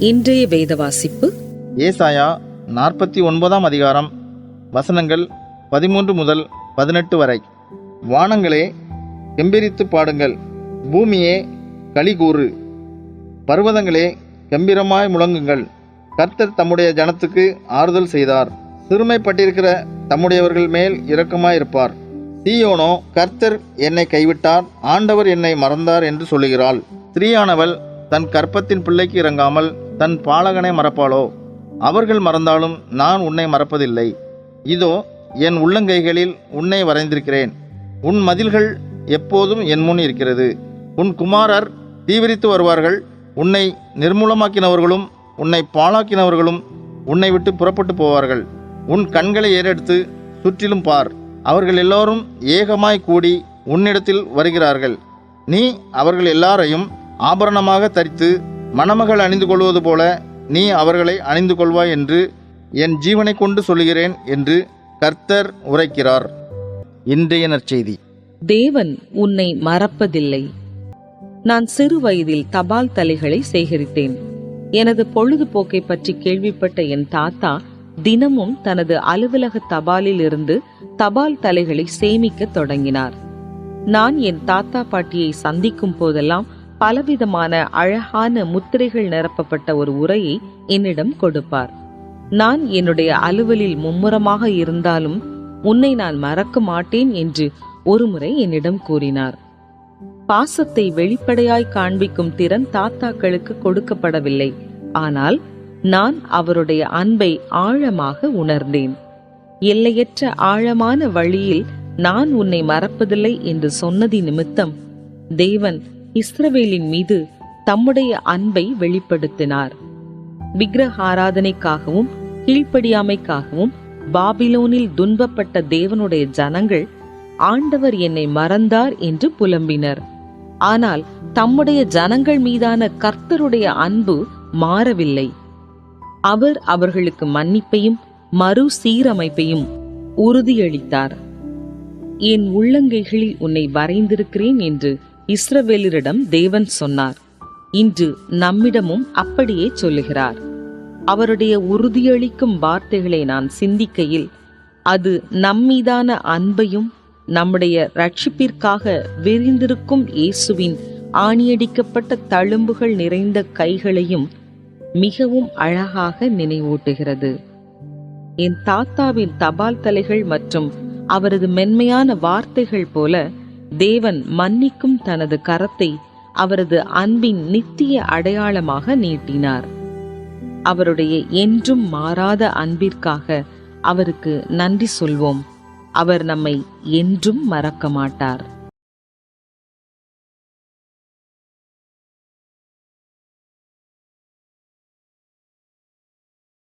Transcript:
இன்றைய வேத வாசிப்பு ஏசாயா நாற்பத்தி ஒன்பதாம் அதிகாரம் வசனங்கள் பதிமூன்று முதல் பதினெட்டு வரை. வானங்களே கம்பீரித்து பாடுங்கள். பூமியே கலிகூறு பர்வதங்களே கம்பீரமாய் முழங்குங்கள். கர்த்தர் தம்முடைய ஜனத்துக்கு ஆறுதல் செய்தார். சிறுமைப்பட்டிருக்கிற தம்முடையவர்கள் மேல் இரக்கமாயிருப்பார். தீயோனோ கர்த்தர் என்னை கைவிட்டார். ஆண்டவர் என்னை மறந்தார் என்று சொல்லுகிறாள். ஸ்திரீயானவள் தன் கற்பத்தின் பிள்ளைக்கு இறங்காமல் தன் பாலகனை மறப்பாளோ? அவர்கள் மறந்தாலும் நான் உன்னை மறப்பதில்லை. இதோ என் உள்ளங்கைகளில் உன்னை வரைந்திருக்கிறேன். உன் மதில்கள் எப்போதும் என் முன் இருக்கிறது. உன் குமாரர் தீவிரித்து வருவார்கள். உன்னை நிர்மூலமாக்கினவர்களும் உன்னை பாழாக்கினவர்களும் உன்னை விட்டு புறப்பட்டு போவார்கள். உன் கண்களை ஏறெடுத்து சுற்றிலும் பார். அவர்கள் எல்லோரும் ஏகமாய் கூடி உன்னிடத்தில் வருகிறார்கள். நீ அவர்கள் எல்லாரையும் ஆபரணமாக தரித்து மணமகள் அணிந்து கொள்வது போல நீ அவர்களை அணிந்து கொள்வாய் என்று என் ஜீவனை கொண்டு சொல்லுகிறேன் என்று கர்த்தர் உரைக்கிறார். இன்றைய நற்செய்தி. தேவன் உன்னை மறப்பதில்லை. நான் சிறு வயதில் தபால் தலைகளை சேகரித்தேன். எனது பொழுதுபோக்கை பற்றி கேள்விப்பட்ட என் தாத்தா தினமும் தனது அலுவலக தபாலில் இருந்து தபால் தலைகளை சேமிக்க தொடங்கினார். நான் என் தாத்தா பாட்டியை சந்திக்கும் போதெல்லாம் பலவிதமான அழகான முத்திரைகள் நிரப்பப்பட்ட ஒரு உரையை என்னிடம் கொடுப்பார். நான் என்னுடைய அலுவலில் மும்முரமாக இருந்தாலும் உன்னை நான் மறக்க மாட்டேன் என்று ஒருமுறை என்னிடம் கூறினார். பாசத்தை வெளிப்படையாய் காண்பிக்கும் திறன் தாத்தாக்களுக்கு கொடுக்கப்படவில்லை. ஆனால் நான் அவருடைய அன்பை ஆழமாக உணர்ந்தேன். எல்லையற்ற ஆழமான வழியில் நான் உன்னை மறப்பதில்லை என்று சொன்னதி நிமித்தம் தேவன் இஸ்ரவேலின் மீது தம்முடைய அன்பை வெளிப்படுத்தினார். விக்கிரக ஆராதனைக்காகவும் கீழ்ப்படியாமைக்காகவும் பாபிலோனில் துன்பப்பட்ட தேவனுடைய ஜனங்கள் ஆண்டவர் என்னை மறந்தார் என்று புலம்பினர். ஆனால் தம்முடைய ஜனங்கள் மீதான கர்த்தருடைய அன்பு மாறவில்லை. அவர் அவர்களுக்கு மன்னிப்பையும் மறு சீரமைப்பையும் உறுதியளித்தார். என் உள்ளங்கைகளில் உன்னை வரைந்திருக்கிறேன் என்று இஸ்ரவேலரிடம் தேவன் சொன்னார் இன்று நம்மிடமும் அப்படியே சொல்லுகிறார். அவருடைய உறுதியளிக்கும் வார்த்தைகளை நான் சிந்திக்கையில் அது நம்மீதான அன்பையும் நம்முடைய ரட்சிப்பிற்காக விரிந்திருக்கும் இயேசுவின் ஆணியடிக்கப்பட்ட தழும்புகள் நிறைந்த கைகளையும் மிகவும் அழகாக நினைவூட்டுகிறது. என் தாத்தாவின் தபால் தலைகள் மற்றும் அவரது மென்மையான வார்த்தைகள் போல தேவன் மன்னிக்கும் தனது கரத்தை அவரது அன்பின் நித்திய அடையாளமாக நீட்டினார். அவருடைய என்றும் மாறாத அன்பிற்காக அவருக்கு நன்றி சொல்வோம். அவர் நம்மை என்றும் மறக்க மாட்டார்.